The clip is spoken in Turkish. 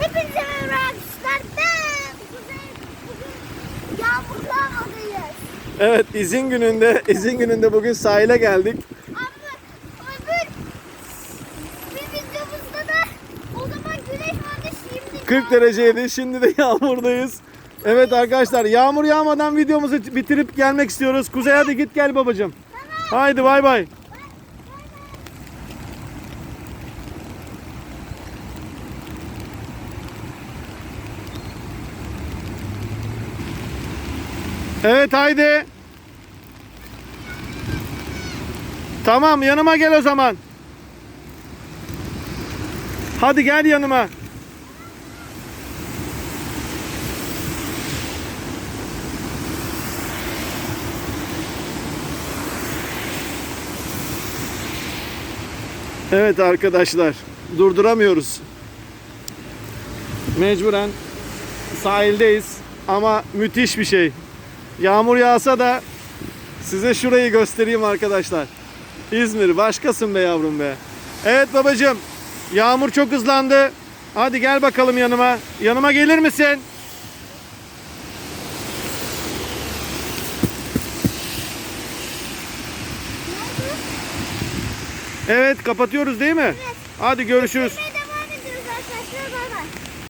Hepinize merhaba arkadaşlar. Ben Kuzey. Bugün yağmurlu havadayız. Evet izin gününde izin gününde bugün sahile geldik. Ama öbür bir videomuzda da o zaman güneş vardı şimdi. 40 dereceydi. Şimdi de yağmurdayız. Evet arkadaşlar yağmur yağmadan videomuzu bitirip gelmek istiyoruz. Kuzey hadi git gel babacığım. Haydi bay bay. Evet haydi. Tamam yanıma gel o zaman. Hadi gel yanıma. Evet arkadaşlar durduramıyoruz. Mecburen sahildeyiz ama müthiş bir şey. Yağmur yağsa da size şurayı göstereyim arkadaşlar. İzmir başkasın be yavrum be. Evet babacığım yağmur çok hızlandı. Hadi gel bakalım yanıma. Yanıma gelir misin? Evet kapatıyoruz değil mi? Hadi görüşürüz.